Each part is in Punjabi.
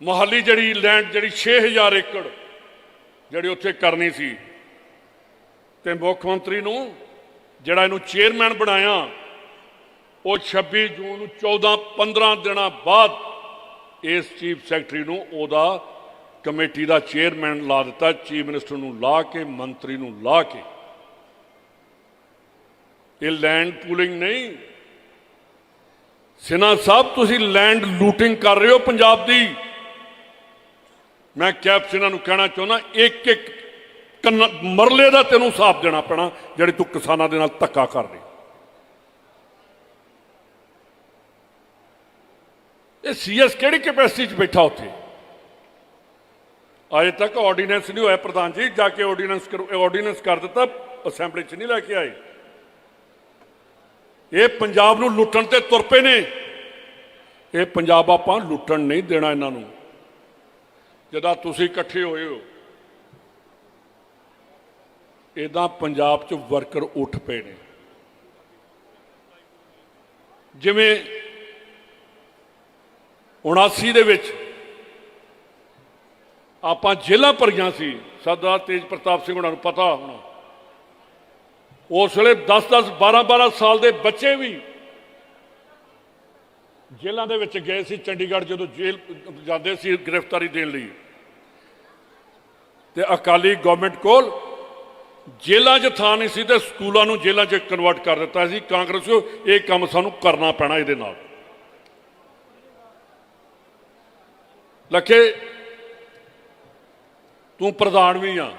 ਮੋਹਾਲੀ ਜਿਹੜੀ ਲੈਂਡ ਜਿਹੜੀ 6000 ਏਕੜ ਜਿਹੜੀ ਉੱਥੇ ਕਰਨੀ ਸੀ ਤੇ ਮੁੱਖ ਮੰਤਰੀ ਨੂੰ ਜਿਹੜਾ ਇਹਨੂੰ ਚੇਅਰਮੈਨ ਬਣਾਇਆ, ਉਹ 26 ਜੂਨ ਨੂੰ 14 15 ਦਿਨਾਂ ਬਾਅਦ ਇਸ ਚੀਫ ਸੈਕਟਰੀ ਨੂੰ ਉਹਦਾ ਕਮੇਟੀ ਦਾ ਚੇਅਰਮੈਨ ਲਾ ਦਿੱਤਾ ਚੀਫ ਮਿਨਿਸਟਰ ਨੂੰ ਲਾ ਕੇ, ਮੰਤਰੀ ਨੂੰ ਲਾ ਕੇ। ਇਹ ਲੈਂਡ ਪੂਲਿੰਗ ਨਹੀਂ। ਸਿਨਾ ਸਾਹਿਬ, ਤੁਸੀਂ ਲੈਂਡ ਲੂਟਿੰਗ ਕਰ ਰਹੇ ਹੋ ਪੰਜਾਬ ਦੀ। ਮੈਂ ਕੈਪ ਸਿਨਾ ਨੂੰ ਕਹਿਣਾ ਚਾਹੁੰਦਾ, ਇੱਕ ਇੱਕ ਕੰਨ- ਮਰਲੇ ਦਾ ਤੈਨੂੰ ਸਾਫ਼ ਦੇਣਾ ਪੈਣਾ, ਜਿਹੜੀ ਤੂੰ ਕਿਸਾਨਾਂ ਦੇ ਨਾਲ ਧੱਕਾ ਕਰ ਰਹੀ ਇਹ ਸੀਐਸ ਕਿਹੜੀ ਕੈਪੈਸਿਟੀ 'ਚ ਬੈਠਾ ਉੱਥੇ? ਅਜੇ ਤੱਕ ਆਰਡੀਨੈਂਸ ਨਹੀਂ ਹੋਇਆ ਪ੍ਰਧਾਨ ਜੀ, ਜਾ ਕੇ ਆਰਡੀਨੈਂਸ ਆਰਡੀਨੈਂਸ ਕਰ ਦਿੱਤਾ ਅਸੈਂਬਲੀ 'ਚ ਨਹੀਂ ਲੈ ਕੇ ਆਏ। ਇਹ ਪੰਜਾਬ ਨੂੰ ਲੁੱਟਣ ਤੇ ਤੁਰ ਪਏ ਨੇ। ਇਹ ਪੰਜਾਬ ਆਪਾਂ ਲੁੱਟਣ ਨਹੀਂ ਦੇਣਾ ਇਹਨਾਂ ਨੂੰ। ਜਦਾਂ ਤੁਸੀਂ ਇਕੱਠੇ ਹੋਏ ਹੋ ਇਦਾਂ ਪੰਜਾਬ 'ਚ ਵਰਕਰ ਉੱਠ ਪਏ ਨੇ। ਜਿਵੇਂ 79 ਦੇ ਵਿੱਚ ਆਪਾਂ ਜੇਲ੍ਹਾਂ ਭਰੀਆਂ ਸੀ, ਸਰਦਾਰ ਤੇਜ ਪ੍ਰਤਾਪ ਸਿੰਘ ਉਹਨਾਂ ਨੂੰ ਪਤਾ ਹੋਣਾ। ਉਸ ਵੇਲੇ 10-10 12-12 ਸਾਲ ਦੇ ਬੱਚੇ ਵੀ ਜੇਲ੍ਹਾਂ ਦੇ ਵਿੱਚ ਗਏ ਸੀ ਚੰਡੀਗੜ੍ਹ ਜਦੋਂ ਜੇਲ੍ਹ ਜਾਂਦੇ ਸੀ ਗ੍ਰਿਫਤਾਰੀ ਦੇਣ ਲਈ। ਤੇ ਅਕਾਲੀ ਗਵਰਨਮੈਂਟ ਕੋਲ ਜੇਲ੍ਹਾਂ 'ਚ ਥਾਂ ਨਹੀਂ ਸੀ ਤੇ ਸਕੂਲਾਂ ਨੂੰ ਜੇਲ੍ਹਾਂ 'ਚ ਕਨਵਰਟ ਕਰ ਦਿੱਤਾ ਸੀ। ਕਾਂਗਰਸ ਇਹ ਕੰਮ ਸਾਨੂੰ ਕਰਨਾ ਪੈਣਾ ਇਹਦੇ ਨਾਲ। ਲੱਖੇ, ਤੂੰ ਪ੍ਰਧਾਨ ਵੀ ਆ।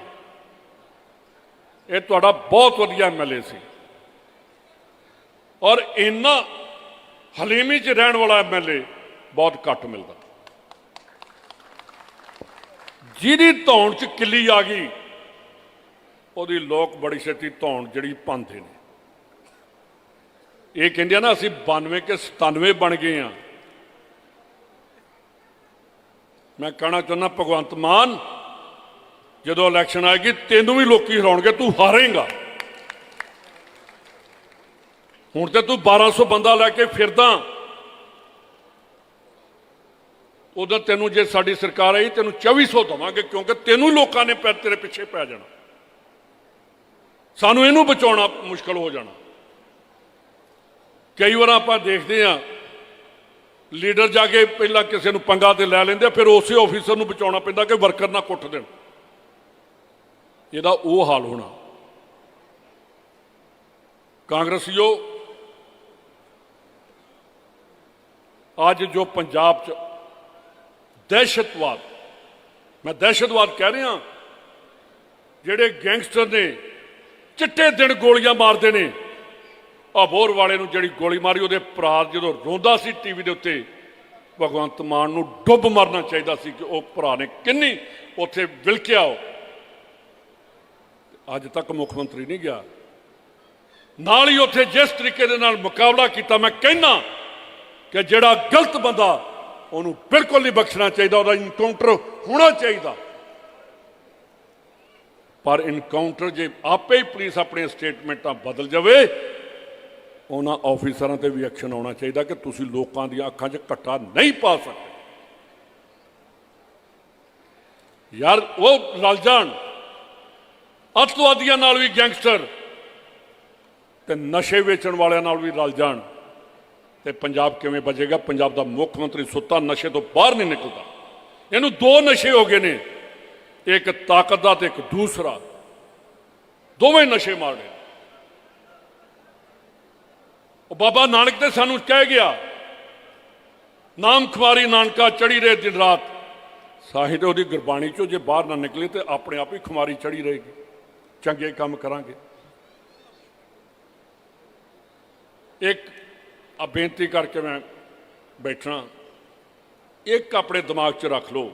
ਇਹ ਤੁਹਾਡਾ ਬਹੁਤ ਵਧੀਆ ਐਮਐਲਏ ਸੀ। ਔਰ ਇੰਨਾ ਹਲੀਮੀ 'ਚ ਰਹਿਣ ਵਾਲਾ ਐਮਐਲਏ ਬਹੁਤ ਘੱਟ ਮਿਲਦਾ। ਜਿਹਦੀ ਧੌਣ 'ਚ ਕਿੱਲੀ ਆ ਗਈ, ਉਹਦੀ ਲੋਕ ਬੜੀ ਛੇਤੀ ਧੌਣ ਜਿਹੜੀ ਪਾਉਂਦੇ ਨੇ। ਇਹ ਕਹਿੰਦੇ ਆ ਨਾ, ਅਸੀਂ 92 ਕੇ 97 ਬਣ ਗਏ ਆ। ਮੈਂ ਕਹਿਣਾ ਚਾਹੁੰਦਾ, ਭਗਵੰਤ ਮਾਨ, ਜਦੋਂ ਇਲੈਕਸ਼ਨ ਆਏਗੀ, ਤੈਨੂੰ ਵੀ ਲੋਕੀ ਹਰਾਉਣਗੇ, ਤੂੰ ਹਾਰੇਂਗਾ। ਹੁਣ ਤੇ ਤੂੰ 1200 ਬੰਦਾ ਲੈ ਕੇ ਫਿਰਦਾ। ਉਦੋਂ ਤੈਨੂੰ ਜੇ ਸਾਡੀ ਸਰਕਾਰ ਆਈ, ਤੈਨੂੰ 2400 ਦਵਾਂਗੇ, ਕਿਉਂਕਿ ਤੈਨੂੰ ਲੋਕਾਂ ਨੇ ਪੈ ਤੇਰੇ ਪਿੱਛੇ ਪੈ ਜਾਣਾ। ਸਾਨੂੰ ਇਹਨੂੰ ਬਚਾਉਣਾ ਮੁਸ਼ਕਲ ਹੋ ਜਾਣਾ। ਕਈ ਵਾਰ ਆਪਾਂ ਦੇਖਦੇ ਆ ਲੀਡਰ ਜਾ ਕੇ ਪਹਿਲਾਂ ਕਿਸੇ ਨੂੰ ਪੰਗਾ ਤੇ ਲੈ ਲੈਂਦੇ ਫਿਰ ਉਸੇ ਆਫੀਸਰ ਨੂੰ ਬਚਾਉਣਾ ਪੈਂਦਾ ਕਿ ਵਰਕਰ ਨਾ ਕੁੱਟ ਦੇਣ। ਇਹਦਾ ਉਹ ਹਾਲ ਹੋਣਾ। ਕਾਂਗਰਸੀਓ ਅੱਜ ਜੋ ਪੰਜਾਬ 'ਚ ਦਹਿਸ਼ਤਵਾਦ, ਮੈਂ ਦਹਿਸ਼ਤਵਾਦ ਕਹਿ ਰਿਹਾ, ਜਿਹੜੇ ਗੈਂਗਸਟਰ ਨੇ ਚਿੱਟੇ ਦਿਨ ਗੋਲੀਆਂ ਮਾਰਦੇ ਨੇ ਅਬੋਰ ਵਾਲੇ ਨੂੰ ਜਿਹੜੀ ਗੋਲੀ ਮਾਰੀ, ਉਹਦੇ ਭਰਾ ਜਦੋਂ ਰੋਂਦਾ ਸੀ ਟੀਵੀ ਦੇ ਉੱਤੇ, ਭਗਵੰਤ ਮਾਨ ਨੂੰ ਡੁੱਬ ਮਰਨਾ ਚਾਹੀਦਾ ਸੀ ਕਿ ਉਹ ਭਰਾ ਨੇ ਕਿੰਨੀ ਉੱਥੇ ਵਿਲਕਿਆ ਉਹ। ਅੱਜ ਤੱਕ ਮੁੱਖ ਮੰਤਰੀ ਨਹੀਂ ਗਿਆ। ਨਾਲ ਹੀ ਉੱਥੇ ਜਿਸ ਤਰੀਕੇ ਦੇ ਨਾਲ ਮੁਕਾਬਲਾ ਕੀਤਾ, ਮੈਂ ਕਹਿਣਾ ਕਿ ਜਿਹੜਾ ਗਲਤ ਬੰਦਾ, ਉਹਨੂੰ ਬਿਲਕੁਲ ਨਹੀਂ ਬਖਸ਼ਣਾ ਚਾਹੀਦਾ, ਉਹਦਾ ਇਨਕਾਊਂਟਰ ਹੋਣਾ ਚਾਹੀਦਾ। ਪਰ ਇਨਕਾਊਂਟਰ ਜੇ ਆਪੇ ਹੀ ਪੁਲਿਸ ਆਪਣੀਆਂ ਸਟੇਟਮੈਂਟਾਂ ਬਦਲ ਜਾਵੇ, ਉਹਨਾਂ ਆਫੀਸਰਾਂ ਤੇ ਵੀ ਐਕਸ਼ਨ ਆਉਣਾ ਚਾਹੀਦਾ ਕਿ ਤੁਸੀਂ ਲੋਕਾਂ ਦੀਆਂ ਅੱਖਾਂ 'ਚ ਘੱਟਾ ਨਹੀਂ ਪਾ ਸਕਦੇ। ਯਾਰ, ਉਹ ਰਲ ਜਾਣ। ਅੱਤਵਾਦੀਆਂ ਨਾਲ ਵੀ ਗੈਂਗਸਟਰ ਤੇ ਨਸ਼ੇ ਵੇਚਣ ਵਾਲਿਆਂ ਨਾਲ ਵੀ ਰਲ ਜਾਣ। ਤੇ ਪੰਜਾਬ ਕਿਵੇਂ ਬਚੇਗਾ ਪੰਜਾਬ ਦਾ ਮੁੱਖ ਮੰਤਰੀ ਸੁੱਤਾ, ਨਸ਼ੇ ਤੋਂ ਬਾਹਰ ਨਹੀਂ ਨਿਕਲਦਾ। ਇਹਨੂੰ ਦੋ ਨਸ਼ੇ ਹੋ ਗਏ ਨੇ। ਇੱਕ ਤਾਕਤ ਦਾ ਤੇ ਇੱਕ ਦੂਸਰਾ। ਦੋਵੇਂ ਨਸ਼ੇ ਮਾਰਨੇ ਉਹ ਬਾਬਾ ਨਾਨਕ ਤੇ ਸਾਨੂੰ ਕਹਿ ਗਿਆ, ਨਾਮ ਖੁਆਰੀ ਨਾਨਕਾ ਚੜੀ ਰਹੇ ਦਿਨ ਰਾਤ। ਸਾਹਿਤ ਉਹਦੀ ਗੁਰਬਾਣੀ ਚੋਂ ਜੇ ਬਾਹਰ ਨਾ ਨਿਕਲੇ ਤੇ ਆਪਣੇ ਆਪ ਹੀ ਖੁਮਾਰੀ ਚੜੀ ਰਹੇਗੀ। ਚੰਗੇ ਕੰਮ ਕਰਾਂਗੇ। ਇੱਕ ਆ ਬੇਨਤੀ ਕਰਕੇ ਮੈਂ ਬੈਠਣਾ ਇੱਕ ਆਪਣੇ ਦਿਮਾਗ 'ਚ ਰੱਖ ਲਓ।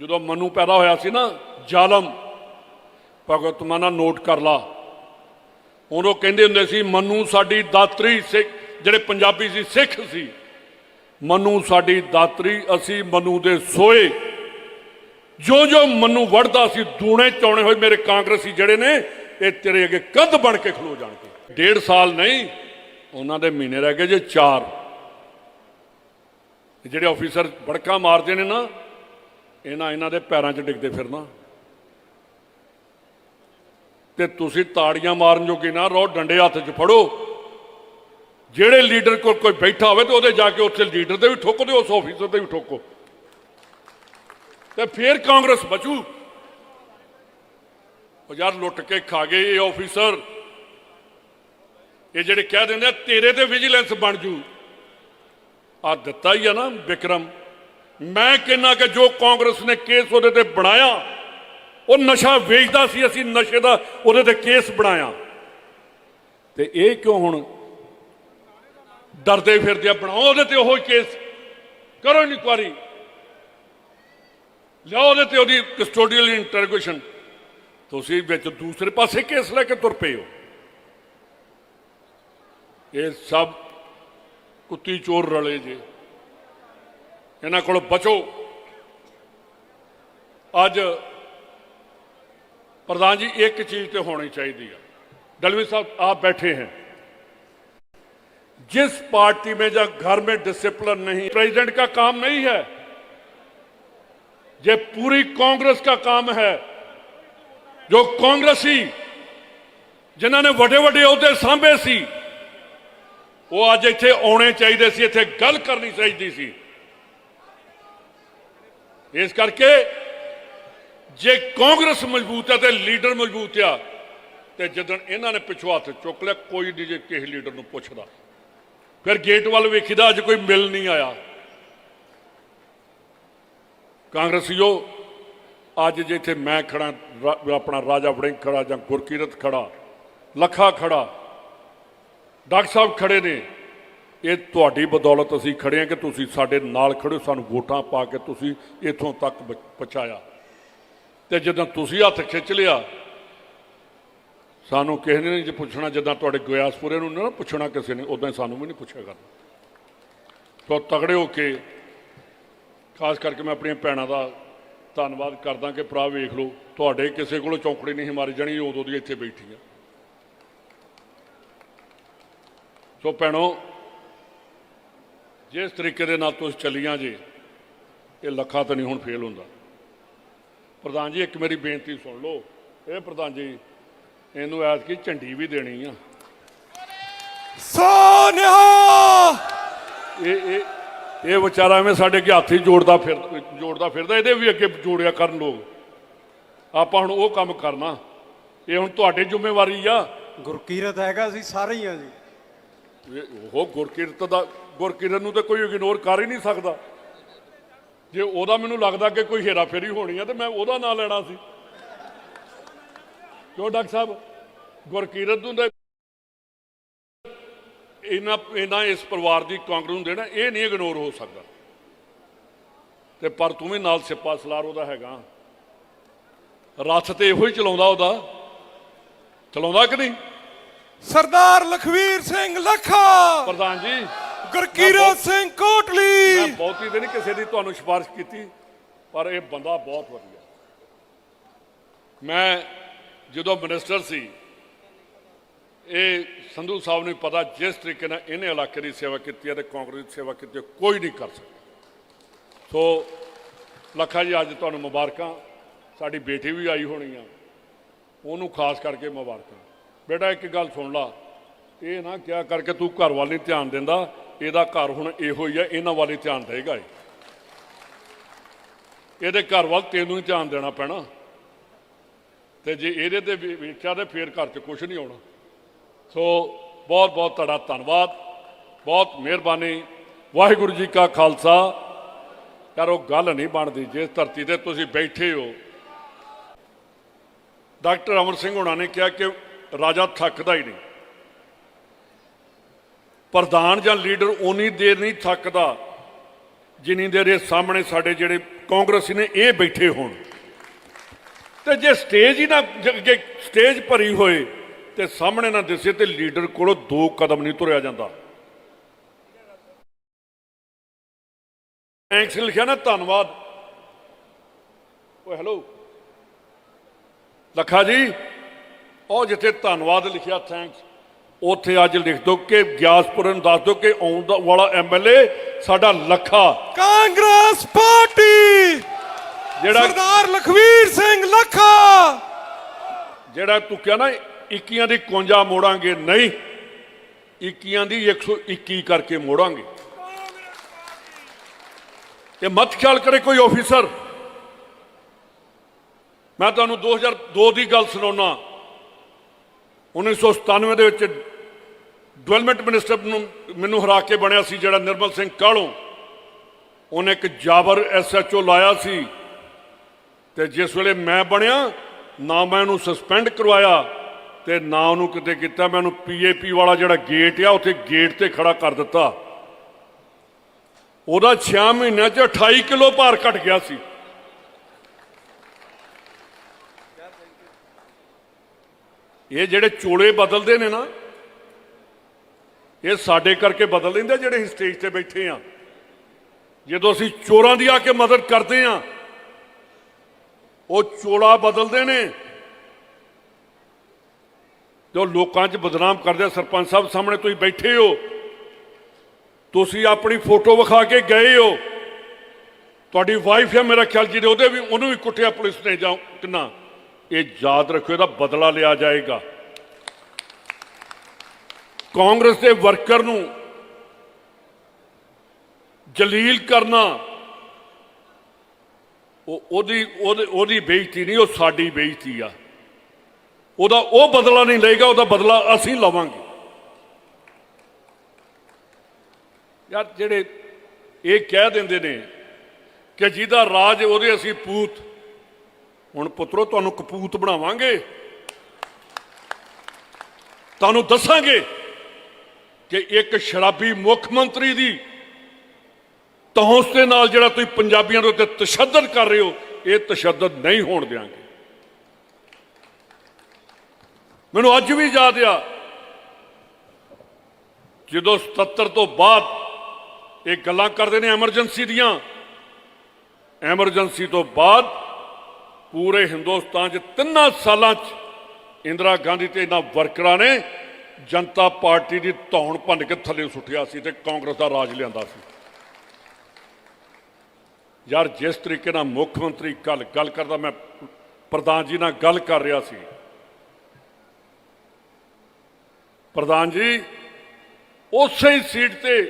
ਜਦੋਂ ਮਨੂ ਪੈਦਾ ਹੋਇਆ ਸੀ ਨਾ, ਜ਼ਾਲਮ, ਭਗਤ ਮਾਨਾ ਨੋਟ ਕਰ ਲਾ। ਉਦੋਂ ਕਹਿੰਦੇ ਹੁੰਦੇ ਸੀ, ਮਨੂ ਸਾਡੀ ਦਾਤਰੀ ਸਿੱਖ, ਜਿਹੜੇ ਪੰਜਾਬੀ ਸੀ, ਸਿੱਖ ਸੀ। ਮਨੂ ਸਾਡੀ ਦਾਤਰੀ, ਅਸੀਂ ਮਨੂ ਦੇ ਸੋਏ ਜੋ ਜੋ ਮਨੂ ਵੜਦਾ ਸੀ, ਦੂਣੇ ਚੌਣੇ ਹੋਏ ਮੇਰੇ ਕਾਂਗਰਸੀ ਜਿਹੜੇ ਨੇ, ਇਹ ਤੇਰੇ ਅੱਗੇ ਕੰਧ ਬਣ ਕੇ ਖਲੋ ਜਾਣਗੇ। ਡੇਢ ਸਾਲ ਨਹੀਂ ਉਹਨਾਂ ਦੇ ਮਹੀਨੇ ਰਹਿ ਗਏ ਜੇ 4 ਜਿਹੜੇ ਆਫੀਸਰ ਬੜਕਾ ਮਾਰਦੇ ਨੇ ਨਾ, ਇਹਨਾਂ ਇਹਨਾਂ ਦੇ ਪੈਰਾਂ 'ਚ ਡਿੱਗਦੇ ਫਿਰਨਾ। ਤੇ ਤੁਸੀਂ ਤਾੜੀਆਂ ਮਾਰਨ ਜੋਗੇ ਨਾ ਰਹੋ ਡੰਡੇ ਹੱਥ 'ਚ ਫੜੋ। ਜਿਹੜੇ ਲੀਡਰ ਕੋਲ ਕੋਈ ਬੈਠਾ ਹੋਵੇ ਤੇ ਉਹਦੇ ਜਾ ਕੇ ਉੱਥੇ ਲੀਡਰ ਤੇ ਵੀ ਠੋਕੋ ਤੇ ਉਸ ਆਫੀਸਰ ਤੇ ਵੀ ਠੋਕੋ। ਤੇ ਫਿਰ ਕਾਂਗਰਸ ਬਚੂ। ਉਹ ਯਾਰ ਲੁੱਟ ਕੇ ਖਾ ਗਏ ਇਹ ਆਫੀਸਰ ਇਹ ਜਿਹੜੇ ਕਹਿ ਦਿੰਦੇ ਆ, ਤੇਰੇ ਤੇ ਵਿਜੀਲੈਂਸ ਬਣ ਜੂ। ਆ ਦਿੱਤਾ ਹੀ ਆ ਨਾ ਵਿਕਰਮ। ਮੈਂ ਕਹਿੰਨਾ ਕਿ ਜੋ ਕਾਂਗਰਸ ਨੇ ਕੇਸ ਉਹਦੇ ਤੇ ਬਣਾਇਆ, ਉਹ ਨਸ਼ਾ ਵੇਚਦਾ ਸੀ, ਅਸੀਂ ਨਸ਼ੇ ਦਾ ਉਹਦੇ ਤੇ ਕੇਸ ਬਣਾਇਆ। ਤੇ ਇਹ ਕਿਉਂ ਹੁਣ ਡਰਦੇ ਫਿਰਦੇ ਆ, ਬਣਾਓ ਉਹਦੇ ਤੇ ਉਹ ਹੀ ਕੇਸ। ਕਰੋ ਇਨਕੁਆਰੀ ਲਿਆਓ ਉਹਦੇ ਤੇ ਉਹਦੀ ਕਸਟੋਡੀਅਲ ਇੰਟਰੋਗੇਸ਼ਨ ਤੁਸੀਂ ਵਿੱਚ ਦੂਸਰੇ ਪਾਸੇ ਕੇਸ ਲੈ ਕੇ ਤੁਰ ਪਏ ਹੋ। ਇਹ ਸਭ ਕੁੱਤੀ ਚੋਰ ਰਲੇ ਜੇ ਇਹਨਾਂ ਕੋਲ ਬਚੋ ਅੱਜ प्रधान जी एक चीज तो होनी चाहिए दलवी साहब आप बैठे हैं जिस पार्टी में जब घर में डिसिप्लिन नहीं प्रेसिडेंट का काम नहीं है ये पूरी कांग्रेस का काम है जो कांग्रेसी ਜਿਨ੍ਹਾਂ ਨੇ ਵੱਡੇ ਵੱਡੇ ਅਹੁਦੇ ਸਾਂਭੇ ਸੀ ਉਹ ਅੱਜ ਇੱਥੇ ਆਉਣੇ ਚਾਹੀਦੇ ਸੀ, ਇੱਥੇ ਗੱਲ ਕਰਨੀ ਚਾਹੀਦੀ ਸੀ। ਇਸ ਕਰਕੇ ਜੇ ਕਾਂਗਰਸ ਮਜ਼ਬੂਤ ਹੈ ਤੇ ਲੀਡਰ ਮਜ਼ਬੂਤ ਆ, ਤੇ ਜਦੋਂ ਇਹਨਾਂ ਨੇ ਪਿੱਛੋਂ ਹੱਥ ਚੁੱਕ ਲਿਆ, ਕੋਈ ਨਹੀਂ ਜੇ ਕਿਸੇ ਲੀਡਰ ਨੂੰ ਪੁੱਛਦਾ। ਫਿਰ ਗੇਟ ਵੱਲ ਵੇਖੀਦਾ, ਅੱਜ ਕੋਈ ਮਿਲ ਨਹੀਂ ਆਇਆ। ਕਾਂਗਰਸੀਓ, ਅੱਜ ਜੇ ਇੱਥੇ ਮੈਂ ਖੜਾ ਆਪਣਾ ਰਾਜਾ ਵੜਿੰਗ ਖੜਾ ਜਾਂ ਗੁਰਕੀਰਤ ਖੜਾ ਲੱਖਾ ਖੜਾ ਡਾਕਟਰ ਸਾਹਿਬ ਖੜੇ ਨੇ। ਇਹ ਤੁਹਾਡੀ ਬਦੌਲਤ ਅਸੀਂ ਖੜੇ ਹਾਂ ਕਿ ਤੁਸੀਂ ਸਾਡੇ ਨਾਲ ਖੜੇ ਹੋ, ਸਾਨੂੰ ਵੋਟਾਂ ਪਾ ਕੇ ਤੁਸੀਂ ਇੱਥੋਂ ਤੱਕ ਪਹੁੰਚਾਇਆ। ਤੇ ਜਦੋਂ ਤੁਸੀਂ ਹੱਥ ਖਿੱਚ ਲਿਆ ਸਾਨੂੰ ਕਿਸੇ ਨੇ ਜੇ ਪੁੱਛਣਾ ਜਦੋਂ ਤੁਹਾਡੇ ਗਿਆਸਪੁਰੇ ਨੂੰ ਨਾ ਪੁੱਛਣਾ ਕਿਸੇ ਨੇ ਉਦਾਂ ਹੀ ਸਾਨੂੰ ਵੀ ਨਹੀਂ ਪੁੱਛਿਆ ਕਰਨਾ। ਸੋ ਤਗੜੇ ਹੋ ਕੇ ਖਾਸ ਕਰਕੇ ਮੈਂ ਆਪਣੀਆਂ ਭੈਣਾਂ ਦਾ ਧੰਨਵਾਦ ਕਰਦਾ ਕਿ ਭਰਾ ਵੇਖ ਲਓ ਤੁਹਾਡੇ ਕਿਸੇ ਕੋਲੋਂ ਚੌਂਕੜੀ ਨਹੀਂ ਮਾਰੀ ਜਾਣੀ ਉਦੋਂ ਦੀ ਇੱਥੇ ਬੈਠੀਆਂ ਸੋ ਭੈਣੋ? ਜਿਸ ਤਰੀਕੇ ਦੇ ਨਾਲ ਤੁਸੀਂ ਚੱਲੀਆਂ ਜੇ ਇਹ ਲੱਖਾਂ ਤਾਂ ਨਹੀਂ ਹੁਣ ਫੇਲ ਹੁੰਦਾ। ਪ੍ਰਧਾਨ ਜੀ ਇੱਕ ਮੇਰੀ ਬੇਨਤੀ ਸੁਣ ਲਓ। ਇਹ ਪ੍ਰਧਾਨ ਜੀ ਇਹਨੂੰ ਐਤਕੀ ਝੰਡੀ ਵੀ ਦੇਣੀ ਆ। ਸੋਨਿਹਾ ਇਹ ਇਹ ਇਹ ਵਿਚਾਰਾ ਐਵੇਂ ਸਾਡੇ ਅੱਗੇ ਹੱਥ ਹੀ ਜੋੜਦਾ ਫਿਰ ਜੋੜਦਾ ਫਿਰਦਾ ਇਹਦੇ ਵੀ ਅੱਗੇ ਜੋੜਿਆ ਕਰਨ ਲੋਕ। ਆਪਾਂ ਹੁਣ ਉਹ ਕੰਮ ਕਰਨਾ। ਇਹ ਹੁਣ ਤੁਹਾਡੀ ਜ਼ਿੰਮੇਵਾਰੀ ਆ। ਗੁਰਕੀਰਤ ਹੈਗਾ ਅਸੀਂ ਸਾਰੇ ਹੀ ਆ ਜੀ। ਉਹ ਗੁਰਕਿਰਤ ਦਾ, ਗੁਰਕਿਰਤ ਨੂੰ ਤਾਂ ਕੋਈ ਇਗਨੋਰ ਕਰ ਹੀ ਨਹੀਂ ਸਕਦਾ। ਜੇ ਉਹਦਾ ਮੈਨੂੰ ਲੱਗਦਾ ਕਿ ਕੋਈ ਹੇਰਾ ਫੇਰੀ ਹੋਣੀ ਹੈ ਤੇ ਮੈਂ ਉਹਦਾ ਨਾਂ ਲੈਣਾ ਸੀ। ਕਿਉਂ ਡਾਕਟਰ ਸਾਹਿਬ? ਗੁਰਕਿਰਤ ਨੂੰ ਦੇ ਇਹਨਾਂ ਇਹਨਾਂ ਇਸ ਪਰਿਵਾਰ ਦੀ ਕਾਂਗਰਸ ਨੂੰ ਦੇਣਾ, ਇਹ ਨਹੀਂ ਇਗਨੋਰ ਹੋ ਸਕਦਾ। ਤੇ ਪਰ ਤੂੰ ਵੀ ਨਾਲ ਸਿੱਪਾ ਸਲਾਰ ਉਹਦਾ ਹੈਗਾ। ਰੱਥ ਤੇ ਇਹੋ ਹੀ ਚਲਾਉਂਦਾ ਉਹਦਾ। ਚਲਾਉਂਦਾ ਕਿ ਨਹੀਂ? ਸਰਦਾਰ ਲਖਵੀਰ ਸਿੰਘ ਲੱਖਾ। ਪ੍ਰਧਾਨ ਜੀ ਗੁਰਕੀਰਤ ਸਿੰਘ ਮੈਂ ਕੋਟਲੀ ਬਹੁਤੀ ਤੇ ਨਹੀਂ ਕਿਸੇ ਦੀ ਤੁਹਾਨੂੰ ਸਿਫਾਰਿਸ਼ ਕੀਤੀ ਪਰ ਇਹ ਬੰਦਾ ਬਹੁਤ ਵਧੀਆ। ਮੈਂ ਜਦੋਂ ਮਿਨਿਸਟਰ ਸੀ ਇਹ ਸੰਧੂ ਸਾਹਿਬ ਨੂੰ ਪਤਾ ਜਿਸ ਤਰੀਕੇ ਨਾਲ ਇਹਨੇ ਇਲਾਕੇ ਦੀ ਸੇਵਾ ਕੀਤੀ ਹੈ ਤੇ ਕਾਂਗਰਸ ਦੀ ਸੇਵਾ ਕੀਤੀ ਹੈ, ਕੋਈ ਨਹੀਂ ਕਰ ਸਕਦਾ। ਸੋ ਲੱਖਾ ਜੀ ਅੱਜ ਤੁਹਾਨੂੰ ਮੁਬਾਰਕਾਂ। ਸਾਡੀ ਬੇਟੀ ਵੀ ਆਈ ਹੋਣੀ ਆ। ਉਹਨੂੰ ਖਾਸ ਕਰਕੇ ਮੁਬਾਰਕਾਂ। ਬੇਟਾ, ਇੱਕ ਗੱਲ ਸੁਣ ਲਾ। ਇਹ ਨਾ ਕਿਹਾ ਕਰਕੇ ਤੂੰ ਘਰ ਵੱਲ ਨਹੀਂ ਧਿਆਨ ਦਿੰਦਾ? ਇਹਦਾ ਘਰ ਹੁਣ ਇਹੋ ਹੀ ਹੈ ਇਹਨਾਂ ਵੱਲ ਹੀ ਧਿਆਨ ਦੇਗਾ ਇਹ। ਇਹਦੇ ਘਰ ਵੱਲ ਤੈਨੂੰ ਹੀ ਧਿਆਨ ਦੇਣਾ ਪੈਣਾ। ਤੇ ਜੇ ਇਹਦੇ ਤੇ ਵੀ ਵੇਖਿਆ ਤੇ ਫੇਰ ਘਰ 'ਚ ਕੁਝ ਨਹੀਂ ਆਉਣਾ ਸੋ ਬਹੁਤ ਬਹੁਤ ਤੁਹਾਡਾ ਧੰਨਵਾਦ। ਬਹੁਤ ਮਿਹਰਬਾਨੀ। ਵਾਹਿਗੁਰੂ ਜੀ ਕਾ ਖਾਲਸਾ। ਯਾਰ, ਉਹ ਗੱਲ ਨਹੀਂ ਬਣਦੀ। ਜਿਸ ਧਰਤੀ ਤੇ ਤੁਸੀਂ ਬੈਠੇ ਹੋ। ਡਾਕਟਰ ਅਮਰ ਸਿੰਘ ਹੋਣਾ ਨੇ ਕਿਹਾ ਕਿ ਰਾਜਾ ਥੱਕਦਾ ਹੀ ਨਹੀਂ। ਪ੍ਰਧਾਨ ਜਾਂ ਲੀਡਰ ਉਨੀ ਦੇਰ ਨਹੀਂ ਥੱਕਦਾ ਜਿੰਨੀ ਦੇਰ ਇਹ ਸਾਹਮਣੇ ਸਾਡੇ ਜਿਹੜੇ ਕਾਂਗਰਸੀ ਨੇ ਇਹ ਬੈਠੇ ਹੋਣ। ਤੇ ਜੇ ਸਟੇਜ ਹੀ ਨਾ ਅੱਗੇ ਸਟੇਜ ਭਰੀ ਹੋਏ ਤੇ ਸਾਹਮਣੇ ਨਾ ਦਿਸੇ ਤੇ ਲੀਡਰ ਕੋਲੋਂ ਦੋ ਕਦਮ ਨਹੀਂ ਤੁਰਿਆ ਜਾਂਦਾ। ਥੈਂਕਸ ਲਿਖਿਆ ਨਾ, ਧੰਨਵਾਦ। ਓਏ ਹੈਲੋ ਲੱਖਾ ਜੀ। ਉਹ ਜਿੱਥੇ ਧੰਨਵਾਦ ਲਿਖਿਆ ਥੈਂਕਸ ਉੱਥੇ ਅੱਜ ਲਿਖ ਦਿਓ ਕਿ ਗਿਆਸਪੁਰ ਨੂੰ ਦੱਸ ਦਿਓ ਕਿ ਆਉਣ ਦਾ ਵਾਲਾ ਐਮਐਲਏ ਸਾਡਾ ਲੱਖਾ। ਕਾਂਗਰਸ ਪਾਰਟੀ। ਜਿਹੜਾ ਸਰਦਾਰ ਲਖਵੀਰ ਸਿੰਘ ਲੱਖਾ। ਜਿਹੜਾ ਤੂੰ ਕਿਹਾ ਨਾ 21 ਦੀ 51 ਮੋੜਾਂਗੇ ਨਹੀਂ। 21 ਦੀ 121 ਕਰਕੇ ਮੋੜਾਂਗੇ। ਇਹ ਮਤ ਖਿਆਲ ਕਰੇ ਕੋਈ ਆਫੀਸਰ ਮੈਂ ਤੁਹਾਨੂੰ 2002 ਦੀ ਗੱਲ ਸੁਣਾਉਣਾ 1997 ਦੇ ਵਿੱਚ ਡਿਵੈਲਪਮੈਂਟ ਮਿਨਿਸਟਰ ਨੂੰ ਮੈਨੂੰ ਹਰਾ ਕੇ ਬਣਿਆ ਸੀ ਜਿਹੜਾ ਨਿਰਮਲ ਸਿੰਘ ਕਾਹਲੋਂ। ਉਹਨੇ ਇੱਕ ਜਾਬਰ ਐਸਐਚਓ ਲਾਇਆ ਸੀ ਤੇ ਜਿਸ ਵੇਲੇ ਮੈਂ ਬਣਿਆ, ਨਾ ਮੈਂ ਉਹਨੂੰ ਸਸਪੈਂਡ ਕਰਵਾਇਆ ਤੇ ਨਾ ਉਹਨੂੰ ਕਿਤੇ ਕੀਤਾ, ਮੈਂ ਉਹਨੂੰ ਪੀਏਪੀ ਵਾਲਾ ਜਿਹੜਾ ਗੇਟ ਆ, ਉੱਥੇ ਗੇਟ ਤੇ ਖੜਾ ਕਰ ਦਿੱਤਾ। ਉਹਦਾ 6 ਮਹੀਨਿਆਂ 'ਚ 28 ਕਿਲੋ ਭਾਰ ਘਟ ਗਿਆ ਸੀ। ਇਹ ਜਿਹੜੇ ਚੋਲੇ ਬਦਲਦੇ ਨੇ ਨਾ, ਇਹ ਸਾਡੇ ਕਰਕੇ ਬਦਲ ਲੈਂਦੇ ਜਿਹੜੇ ਅਸੀਂ ਸਟੇਜ ਤੇ ਬੈਠੇ ਆ। ਜਦੋਂ ਅਸੀਂ ਚੋਰਾਂ ਦੀ ਆ ਕੇ ਮਦਦ ਕਰਦੇ ਆ, ਉਹ ਚੋਲਾ ਬਦਲਦੇ ਨੇ। ਜੋ ਲੋਕਾਂ 'ਚ ਬਦਨਾਮ ਕਰਦੇ ਸਰਪੰਚ ਸਾਹਿਬ ਸਾਹਮਣੇ ਤੁਸੀਂ ਬੈਠੇ ਹੋ। ਤੁਸੀਂ ਆਪਣੀ ਫੋਟੋ ਵਿਖਾ ਕੇ ਗਏ ਹੋ। ਤੁਹਾਡੀ ਵਾਈਫ ਹੈ ਮੇਰਾ ਖਿਆਲ ਜਿਹੜੇ ਉਹਦੇ ਵੀ, ਉਹਨੂੰ ਵੀ ਕੁੱਟਿਆ ਪੁਲਿਸ ਨੇ ਜਾਂ ਕਿੰਨਾ। ਇਹ ਯਾਦ ਰੱਖਿਓ ਇਹਦਾ ਬਦਲਾ ਲਿਆ ਜਾਏਗਾ। ਕਾਂਗਰਸ ਦੇ ਵਰਕਰ ਨੂੰ ਜਲੀਲ ਕਰਨਾ, ਉਹ ਉਹਦੀ ਉਹਦੀ ਬੇਇੱਜ਼ਤੀ ਨਹੀਂ, ਉਹ ਸਾਡੀ ਬੇਇੱਜ਼ਤੀ ਆ। ਉਹਦਾ ਉਹ ਬਦਲਾ ਨਹੀਂ ਲਏਗਾ, ਉਹਦਾ ਬਦਲਾ ਅਸੀਂ ਲਵਾਂਗੇ। ਯਾਰ, ਜਿਹੜੇ ਇਹ ਕਹਿ ਦਿੰਦੇ ਨੇ ਕਿ ਜਿਹਦਾ ਰਾਜ ਉਹਦੇ ਅਸੀਂ ਪੂਤ ਹੁਣ ਪੁੱਤਰੋ, ਤੁਹਾਨੂੰ ਕਪੂਤ ਬਣਾਵਾਂਗੇ। ਤੁਹਾਨੂੰ ਦੱਸਾਂਗੇ ਕਿ ਇੱਕ ਸ਼ਰਾਬੀ ਮੁੱਖ ਮੰਤਰੀ ਦੀ ਤਹੌਂਸ ਦੇ ਨਾਲ ਜਿਹੜਾ ਤੁਸੀਂ ਪੰਜਾਬੀਆਂ ਦੇ ਉੱਤੇ ਤਸ਼ੱਦਦ ਕਰ ਰਹੇ ਹੋ, ਇਹ ਤਸ਼ੱਦਦ ਨਹੀਂ ਹੋਣ ਦਿਆਂਗੇ। ਮੈਨੂੰ ਅੱਜ ਵੀ ਯਾਦ ਆ, ਜਦੋਂ 77 ਤੋਂ ਬਾਅਦ ਇਹ ਗੱਲਾਂ ਕਰਦੇ ਨੇ ਐਮਰਜੈਂਸੀ ਦੀਆਂ, ਐਮਰਜੈਂਸੀ ਤੋਂ ਬਾਅਦ ਪੂਰੇ ਹਿੰਦੁਸਤਾਨ 'ਚ ਤਿੰਨਾਂ ਸਾਲਾਂ 'ਚ ਇੰਦਰਾ ਗਾਂਧੀ ਤੇ ਇਹਨਾਂ ਵਰਕਰਾਂ ਨੇ ਜਨਤਾ ਪਾਰਟੀ ਦੀ ਧੌਣ ਭੰਨ ਕੇ ਥੱਲੇ ਸੁੱਟਿਆ ਸੀ ਤੇ ਕਾਂਗਰਸ ਦਾ ਰਾਜ ਲਿਆਂਦਾ ਸੀ। ਯਾਰ, ਜਿਸ ਤਰੀਕੇ ਨਾਲ ਮੁੱਖ ਮੰਤਰੀ ਗੱਲ ਗੱਲ ਕਰਦਾ, ਮੈਂ ਪ੍ਰਧਾਨ ਜੀ ਨਾਲ ਗੱਲ ਕਰ ਰਿਹਾ ਸੀ। ਪ੍ਰਧਾਨ ਜੀ, ਉਸੇ ਹੀ ਸੀਟ ਤੇ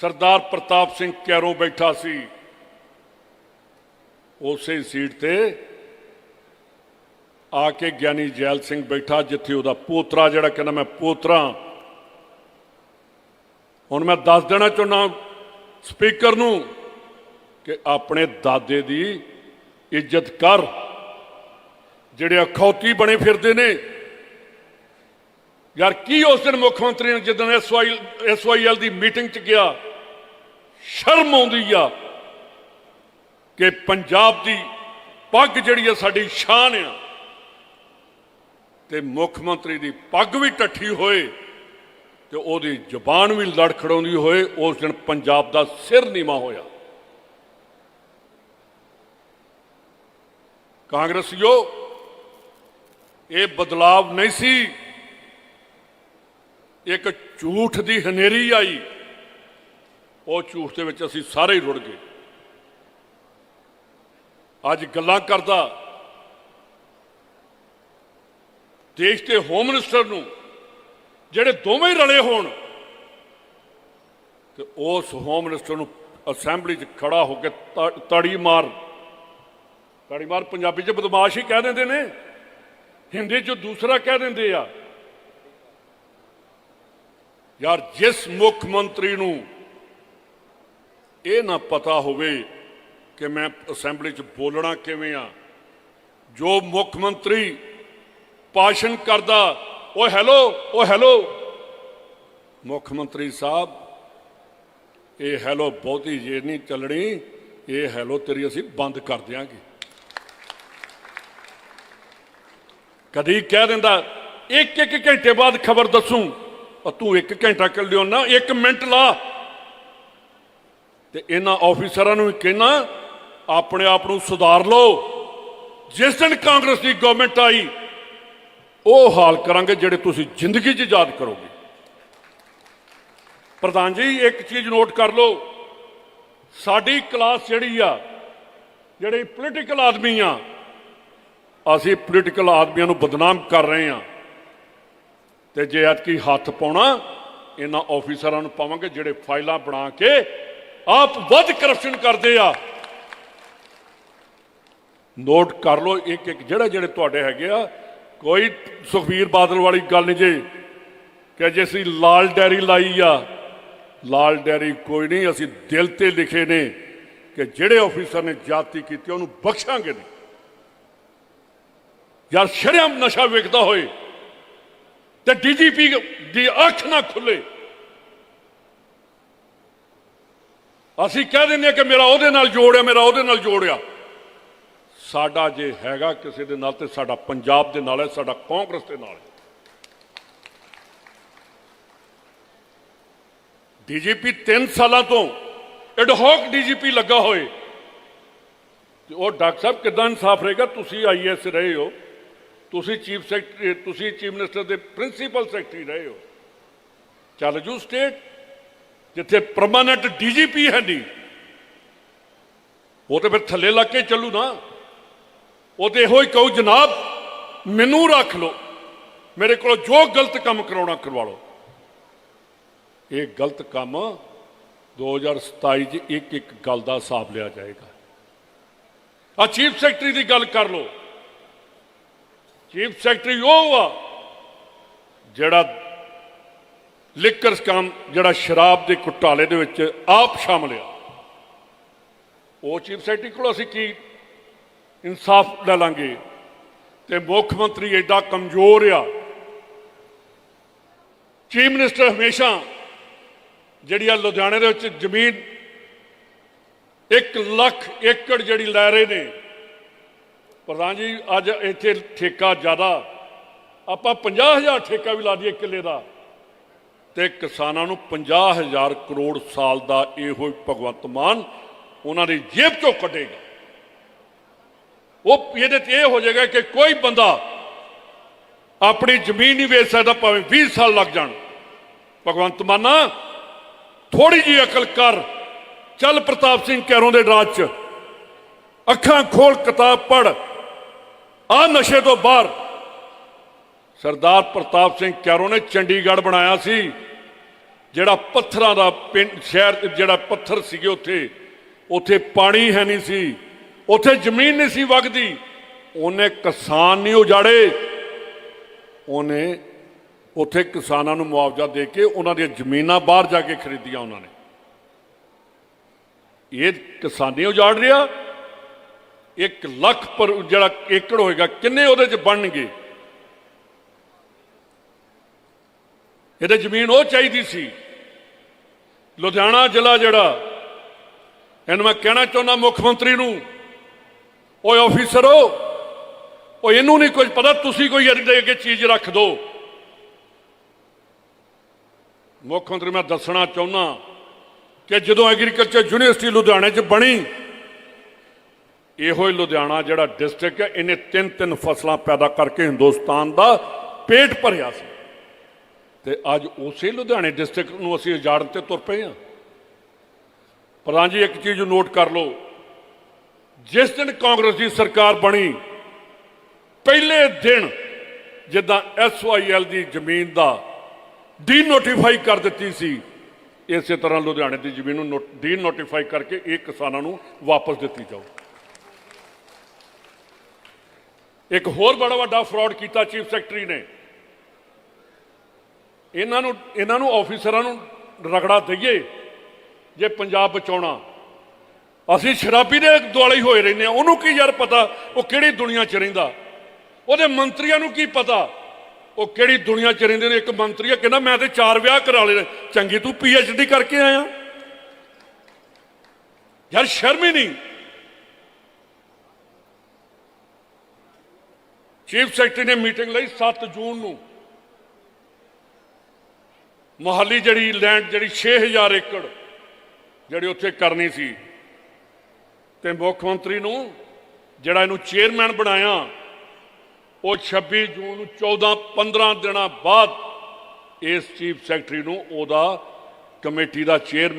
ਸਰਦਾਰ ਪ੍ਰਤਾਪ ਸਿੰਘ ਕੈਰੋਂ ਬੈਠਾ ਸੀ। ਉਸੇ ਸੀਟ ਤੇ ਆ ਕੇ ਗਿਆਨੀ ਜੈਲ ਸਿੰਘ ਬੈਠਾ, ਜਿੱਥੇ ਉਹਦਾ ਪੋਤਰਾ, ਜਿਹੜਾ ਕਹਿੰਦਾ ਮੈਂ ਪੋਤਰਾ ਹੁਣ ਮੈਂ ਦੱਸ ਦੇਣਾ ਚਾਹੁੰਦਾ ਸਪੀਕਰ ਨੂੰ ਕਿ ਆਪਣੇ ਦਾਦੇ ਦੀ ਇੱਜ਼ਤ ਕਰ। ਜਿਹੜੇ ਅਖੌਤੀ ਬਣੇ ਫਿਰਦੇ ਨੇ। ਯਾਰ ਕੀ ਉਸ ਦਿਨ ਮੁੱਖ ਮੰਤਰੀ ਨੇ, ਜਦੋਂ ਐਸਵਾਈ ਐਸਵਾਈਐਲ ਦੀ ਮੀਟਿੰਗ 'ਚ ਗਿਆ, ਸ਼ਰਮ ਆਉਂਦੀ ਆ। ਕਿ ਪੰਜਾਬ ਦੀ ਪੱਗ ਜਿਹੜੀ ਆ, ਸਾਡੀ ਸ਼ਾਨ ਆ। ਤੇ ਮੁੱਖ ਮੰਤਰੀ ਦੀ ਪੱਗ ਵੀ ਟੱਠੀ ਹੋਏ ਤੇ ਉਹਦੀ ਜ਼ੁਬਾਨ ਵੀ ਲੜਖੜਾਉਂਦੀ ਹੋਏ, ਉਸ ਦਿਨ ਪੰਜਾਬ ਦਾ ਸਿਰ ਨੀਵਾ ਹੋਇਆ। ਕਾਂਗਰਸੀਓ, ਇਹ ਬਦਲਾਵ ਨਹੀਂ ਸੀ। ਇੱਕ ਝੂਠ ਦੀ ਹਨੇਰੀ ਆਈ। ਉਹ ਝੂਠ ਦੇ ਵਿੱਚ ਅਸੀਂ ਸਾਰੇ ਹੀ ਰੁੜ ਗਏ। ਅੱਜ ਗੱਲਾਂ ਕਰਦਾ। ਦੇਸ਼ ਦੇ ਹੋਮ ਮਿਨਿਸਟਰ ਨੂੰ, ਜਿਹੜੇ ਦੋਵੇਂ ਰਲੇ ਹੋਣ, ਤੇ ਉਸ ਹੋਮ ਮਿਨਿਸਟਰ ਨੂੰ ਅਸੈਂਬਲੀ 'ਚ ਖੜਾ ਹੋ ਕੇ ਤ- ਤੜੀ ਮਾਰ। ਤੜੀ ਮਾਰ ਪੰਜਾਬੀ 'ਚ ਬਦਮਾਸ਼ ਹੀ ਕਹਿ ਦਿੰਦੇ ਨੇ। ਹਿੰਦੀ 'ਚ ਦੂਸਰਾ ਕਹਿ ਦਿੰਦੇ ਆ। ਯਾਰ ਜਿਸ ਮੁੱਖ ਮੰਤਰੀ ਨੂੰ ਇਹ ਨਾ ਪਤਾ ਹੋਵੇ ਕਿ ਮੈਂ ਅਸੈਂਬਲੀ 'ਚ ਬੋਲਣਾ ਕਿਵੇਂ ਆ? ਜੋ ਮੁੱਖ ਮੰਤਰੀ ਭਾਸ਼ਣ ਕਰਦਾ ਓ ਹੈਲੋ ਓ ਹੈਲੋ। ਮੁੱਖ ਮੰਤਰੀ ਸਾਹਿਬ, ਇਹ ਹੈਲੋ ਬਹੁਤੀ ਜੇ ਨਹੀਂ ਚੱਲਣੀ, ਇਹ ਹੈਲੋ ਤੇਰੀ ਅਸੀਂ ਬੰਦ ਕਰ ਦਿਆਂਗੇ। ਕਦੀ ਕਹਿ ਦਿੰਦਾ, ਇੱਕ ਇੱਕ ਘੰਟੇ ਬਾਅਦ ਖਬਰ ਦੱਸੂ। ਉਹ ਤੂੰ ਇੱਕ ਘੰਟਾ ਕਰ ਲਿਓ ਨਾ, ਇੱਕ ਮਿੰਟ ਲਾ। ਤੇ ਇਹਨਾਂ ਆਫੀਸਰਾਂ ਨੂੰ ਵੀ ਕਹਿਣਾ ਆਪਣੇ ਆਪ ਨੂੰ ਸੁਧਾਰ ਲਓ। ਜਿਸ ਦਿਨ ਕਾਂਗਰਸ ਦੀ ਗਵਰਨਮੈਂਟ ਆਈ, ਉਹ ਹਾਲ ਕਰਾਂਗੇ ਜਿਹੜੇ ਤੁਸੀਂ ਜ਼ਿੰਦਗੀ 'ਚ ਯਾਦ ਕਰੋਗੇ। ਪ੍ਰਧਾਨ ਜੀ, ਇੱਕ ਚੀਜ਼ ਨੋਟ ਕਰ ਲਓ। ਸਾਡੀ ਕਲਾਸ ਜਿਹੜੀ ਆ, ਜਿਹੜੇ ਪੋਲੀਟੀਕਲ ਆਦਮੀ ਆ, ਅਸੀਂ ਪੋਲੀਟੀਕਲ ਆਦਮੀਆਂ ਨੂੰ ਬਦਨਾਮ ਕਰ ਰਹੇ ਆ। ਤੇ ਜੇ ਐਤਕੀ ਹੱਥ ਪਾਉਣਾ, ਇਹਨਾਂ ਆਫੀਸਰਾਂ ਨੂੰ ਪਾਵਾਂਗੇ ਜਿਹੜੇ ਫਾਈਲਾਂ ਬਣਾ ਕੇ ਆਪ ਵੱਧ ਕਰਪਸ਼ਨ ਕਰਦੇ ਆ। ਨੋਟ ਕਰ ਲਓ, ਇੱਕ ਇੱਕ ਜਿਹੜਾ ਜਿਹੜੇ ਤੁਹਾਡੇ ਹੈਗੇ ਆ, ਕੋਈ ਸੁਖਬੀਰ ਬਾਦਲ ਵਾਲੀ ਗੱਲ ਨਹੀਂ ਜੇ, ਕਿ ਜੇ ਅਸੀਂ ਲਾਲ ਡੈਰੀ ਲਾਈ ਆ, ਲਾਲ ਡੈਰੀ ਕੋਈ ਨਹੀਂ, ਅਸੀਂ ਦਿਲ ਤੇ ਲਿਖੇ ਨੇ ਕਿ ਜਿਹੜੇ ਆਫੀਸਰ ਨੇ ਜਾਤੀ ਕੀਤੀ, ਉਹਨੂੰ ਬਖਸ਼ਾਂਗੇ ਨਹੀਂ। ਯਾਰ ਸ਼ਰਮ ਨਸ਼ਾ ਵੇਖਦਾ ਹੋਏ, ਤੇ ਡੀਜੀਪੀ ਦੀ ਅੱਖ ਨਾ ਖੁੱਲੇ। ਅਸੀਂ ਕਹਿ ਦਿੰਦੇ ਹਾਂ ਕਿ ਮੇਰਾ ਉਹਦੇ ਨਾਲ ਜੋੜਿਆ ਮੇਰਾ ਉਹਦੇ ਨਾਲ ਜੋੜਿਆ ਸਾਡਾ ਜੇ ਹੈਗਾ ਕਿਸੇ ਦੇ ਨਾਲ ਤੇ ਸਾਡਾ ਪੰਜਾਬ ਦੇ ਨਾਲ ਹੈ, ਸਾਡਾ ਕਾਂਗਰਸ ਦੇ ਨਾਲ ਹੈ। ਡੀਜੀਪੀ 3 ਸਾਲਾਂ ਤੋਂ ਐਡਹੌਕ ਡੀਜੀਪੀ ਲੱਗਾ ਹੋਏ। ਤੇ ਉਹ ਡਾਕਟਰ ਸਾਹਿਬ ਕਿਦਾਂ ਇਨਸਾਫ ਰਹੇਗਾ? ਤੁਸੀਂ ਆਈਐਸ ਰਹੇ ਹੋ। ਤੁਸੀਂ ਚੀਫ ਸੈਕਟਰੀ, ਤੁਸੀਂ ਚੀਫ ਮਿਨਿਸਟਰ ਦੇ ਪ੍ਰਿੰਸੀਪਲ ਸੈਕਟਰੀ ਰਹੇ ਹੋ। ਚੱਲ ਜੂ ਸਟੇਟ, ਜਿੱਥੇ ਪਰਮਾਨੈਂਟ ਡੀਜੀਪੀ ਹੈ ਨਹੀਂ ਉਹ ਤੇ ਫਿਰ ਥੱਲੇ ਲੱਗ ਕੇ ਚੱਲੂ ਨਾ। ਉਹ ਤੇ ਇਹੋ ਹੀ ਕਹੂ, ਜਨਾਬ, ਮੈਨੂੰ ਰੱਖ ਲਓ। ਮੇਰੇ ਕੋਲ ਜੋ ਗਲਤ ਕੰਮ ਕਰਾਉਣਾ, ਕਰਵਾ ਲਓ। ਇਹ ਗਲਤ ਕੰਮ 2027 ਚ ਇੱਕ ਇੱਕ ਗੱਲ ਦਾ ਹਿਸਾਬ ਲਿਆ ਜਾਏਗਾ। ਆ ਚੀਫ ਸੈਕਟਰੀ ਦੀ ਗੱਲ ਕਰ ਲਓ। ਚੀਫ ਸੈਕਟਰੀ ਉਹ ਆ ਜਿਹੜਾ ਲਿਕਰ ਸਕਮ, ਜਿਹੜਾ ਸ਼ਰਾਬ ਦੇ ਘੁਟਾਲੇ ਦੇ ਵਿੱਚ ਆਪ ਸ਼ਾਮਲ ਆ। ਉਹ ਚੀਫ ਸੈਕਟਰੀ ਕੋਲ ਅਸੀਂ ਕੀ ਇਨਸਾਫ ਲੈ ਲਾਂਗੇ। ਤੇ ਮੁੱਖ ਮੰਤਰੀ ਐਡਾ ਕਮਜ਼ੋਰ ਆ। ਚੀਫ ਮਿਨਿਸਟਰ ਹਮੇਸ਼ਾ ਜਿਹੜੀ ਆ ਲੁਧਿਆਣੇ ਦੇ ਵਿੱਚ ਜ਼ਮੀਨ 1 ਲੱਖ ਏਕੜ ਜਿਹੜੀ ਲੈ ਰਹੇ ਨੇ। ਪ੍ਰਧਾਨ ਜੀ, ਅੱਜ ਇੱਥੇ ਠੇਕਾ ਜ਼ਿਆਦਾ। ਆਪਾਂ 50000 ਠੇਕਾ ਵੀ ਲਾ ਦਈਏ ਕਿੱਲੇ ਦਾ। ਤੇ ਕਿਸਾਨਾਂ ਨੂੰ 50000 ਕਰੋੜ ਸਾਲ ਦਾ ਇਹੋ ਭਗਵੰਤ ਮਾਨ ਉਹਨਾਂ ਦੀ ਜੇਬ ਚੋਂ ਕੱਢੇਗਾ। ਉਹ ਇਹਦੇ ਤੇ ਇਹ ਹੋ ਜਾਏਗਾ ਕਿ ਕੋਈ ਬੰਦਾ ਆਪਣੀ ਜ਼ਮੀਨ ਨਹੀਂ ਵੇਚ ਸਕਦਾ, ਭਾਵੇਂ 20 ਸਾਲ ਲੱਗ ਜਾਣ। ਭਗਵੰਤ ਮਾਨਾ ਥੋੜੀ ਜੀ ਅਕਲ ਕਰ। ਚੱਲ ਪ੍ਰਤਾਪ ਸਿੰਘ ਕੈਰੋਂ ਦੇ ਰਾਜ ਚ। ਅੱਖਾਂ ਖੋਲ, ਕਿਤਾਬ ਪੜ ਆ ਨਸ਼ੇ ਤੋਂ ਬਾਹਰ। ਸਰਦਾਰ ਪ੍ਰਤਾਪ ਸਿੰਘ ਕੈਰੋਂ ਨੇ ਚੰਡੀਗੜ੍ਹ ਬਣਾਇਆ ਸੀ, ਜਿਹੜਾ ਪੱਥਰਾਂ ਦਾ ਪਿੰਡ, ਸ਼ਹਿਰ, ਜਿਹੜਾ ਪੱਥਰ ਸੀਗੇ ਉੱਥੇ। ਉੱਥੇ ਪਾਣੀ ਹੈ ਨਹੀਂ ਸੀ। ਉੱਥੇ ਜ਼ਮੀਨ ਨਹੀਂ ਸੀ ਵਗਦੀ। ਉਹਨੇ ਕਿਸਾਨ ਨਹੀਂ ਉਜਾੜੇ। ਉਹਨੇ ਉੱਥੇ ਕਿਸਾਨਾਂ ਨੂੰ ਮੁਆਵਜ਼ਾ ਦੇ ਕੇ ਉਹਨਾਂ ਦੀਆਂ ਜ਼ਮੀਨਾਂ ਬਾਹਰ ਜਾ ਕੇ ਖਰੀਦੀਆਂ ਉਹਨਾਂ ਨੇ। ਇਹ ਕਿਸਾਨੀ ਉਜਾੜ ਰਿਹਾ। 1 ਲੱਖ ਪਰ ਜਿਹੜਾ ਏਕੜ ਹੋਏਗਾ, ਕਿੰਨੇ ਉਹਦੇ ਚ ਬਣਨਗੇ? ਇਹਦੇ ਜ਼ਮੀਨ ਉਹ ਚਾਹੀਦੀ ਸੀ। ਲੁਧਿਆਣਾ ਜ਼ਿਲ੍ਹਾ ਜਿਹੜਾ, ਇਹਨੂੰ ਮੈਂ ਕਹਿਣਾ ਚਾਹੁੰਦਾ ਮੁੱਖ ਮੰਤਰੀ ਨੂੰ ਓਏ ਆਫੀਸਰੋ ਉਹ ਇਹਨੂੰ ਨਹੀਂ ਕੁਝ ਪਤਾ, ਤੁਸੀਂ ਕੋਈ ਇਹਦੇ ਅੱਗੇ ਚੀਜ਼ ਰੱਖ ਦਿਓ ਮੁੱਖ ਮੰਤਰੀ, ਮੈਂ ਦੱਸਣਾ ਚਾਹੁੰਦਾ ਕਿ ਜਦੋਂ ਐਗਰੀਕਲਚਰ ਯੂਨੀਵਰਸਿਟੀ ਲੁਧਿਆਣੇ 'ਚ ਬਣੀ, ਇਹੋ ਹੀ ਲੁਧਿਆਣਾ ਜਿਹੜਾ ਡਿਸਟ੍ਰਿਕਟ ਹੈ, ਇਹਨੇ ਤਿੰਨ ਤਿੰਨ ਫਸਲਾਂ ਪੈਦਾ ਕਰਕੇ ਹਿੰਦੁਸਤਾਨ ਦਾ ਪੇਟ ਭਰਿਆ ਸੀ। ਤੇ ਅੱਜ ਉਸੇ ਲੁਧਿਆਣੇ ਡਿਸਟ੍ਰਿਕਟ ਨੂੰ ਅਸੀਂ ਉਜਾੜਨ ਤੇ ਤੁਰ ਪਏ ਹਾਂ। ਪ੍ਰਧਾਨ ਜੀ, ਇੱਕ ਚੀਜ਼ ਨੋਟ ਕਰ ਲਓ। ਜਿਸ ਦਿਨ ਕਾਂਗਰਸ ਦੀ ਸਰਕਾਰ ਬਣੀ, ਪਹਿਲੇ ਦਿਨ ਜਿੱਦਾਂ ਐਸਵਾਈਐਲ ਦੀ ਜ਼ਮੀਨ ਦਾ ਡੀ ਨੋਟੀਫਾਈ ਕਰ ਦਿੱਤੀ ਸੀ, ਇਸੇ ਤਰ੍ਹਾਂ ਲੁਧਿਆਣੇ ਦੀ ਜ਼ਮੀਨ ਨੂੰ ਡੀ ਨੋਟੀਫਾਈ ਕਰਕੇ ਇਹ ਕਿਸਾਨਾਂ ਨੂੰ ਵਾਪਸ ਦਿੱਤੀ ਜਾਓ ਇੱਕ ਹੋਰ ਬੜਾ ਵੱਡਾ ਫਰਾਡ ਕੀਤਾ ਚੀਫ ਸੈਕਟਰੀ ਨੇ। ਇਹਨਾਂ ਨੂੰ ਇਹਨਾਂ ਨੂੰ ਆਫੀਸਰਾਂ ਨੂੰ ਰਗੜਾ ਦਈਏ, ਜੇ ਪੰਜਾਬ ਬਚਾਉਣਾ। ਅਸੀਂ ਸ਼ਰਾਬੀ ਦੇ ਦੁਆਲੇ ਹੀ ਹੋਏ ਰਹਿੰਦੇ ਆ ਉਹਨੂੰ ਕੀ ਯਾਰ ਪਤਾ? ਉਹ ਕਿਹੜੀ ਦੁਨੀਆ 'ਚ ਰਹਿੰਦਾ? ਉਹਦੇ ਮੰਤਰੀਆਂ ਨੂੰ ਕੀ ਪਤਾ? ਉਹ ਕਿਹੜੀ ਦੁਨੀਆ 'ਚ ਰਹਿੰਦੇ ਨੇ? ਇੱਕ ਮੰਤਰੀ ਆ, ਕਹਿੰਦਾ, ਮੈਂ ਤੇ ਚਾਰ ਵਿਆਹ ਕਰਾ ਲਏ ਚੰਗੀ, ਤੂੰ ਡੀ ਕਰਕੇ ਆਇਆ? ਯਾਰ, ਸ਼ਰਮ ਹੀ ਨਹੀਂ। ਚੀਫ ਸੈਕਟਰੀ ਨੇ ਮੀਟਿੰਗ ਲਈ 7 ਜੂਨ ਨੂੰ। ਮੋਹਾਲੀ ਜਿਹੜੀ ਲੈਂਡ, ਜਿਹੜੀ 6000 ਏਕੜ ਜਿਹੜੀ ਉੱਥੇ ਕਰਨੀ ਸੀ। ਤੇ ਮੁੱਖ ਮੰਤਰੀ ਨੂੰ ਜਿਹੜਾ ਇਹਨੂੰ ਚੇਅਰਮੈਨ ਬਣਾਇਆ, ਉਹ 26 ਜੂਨ ਨੂੰ 14 15 ਦਿਨਾਂ ਬਾਅਦ ਇਸ ਚੀਫ ਸੈਕਟਰੀ ਨੂੰ ਉਹਦਾ ਕਮੇਟੀ ਦਾ ਚੇਅਰਮੈਨ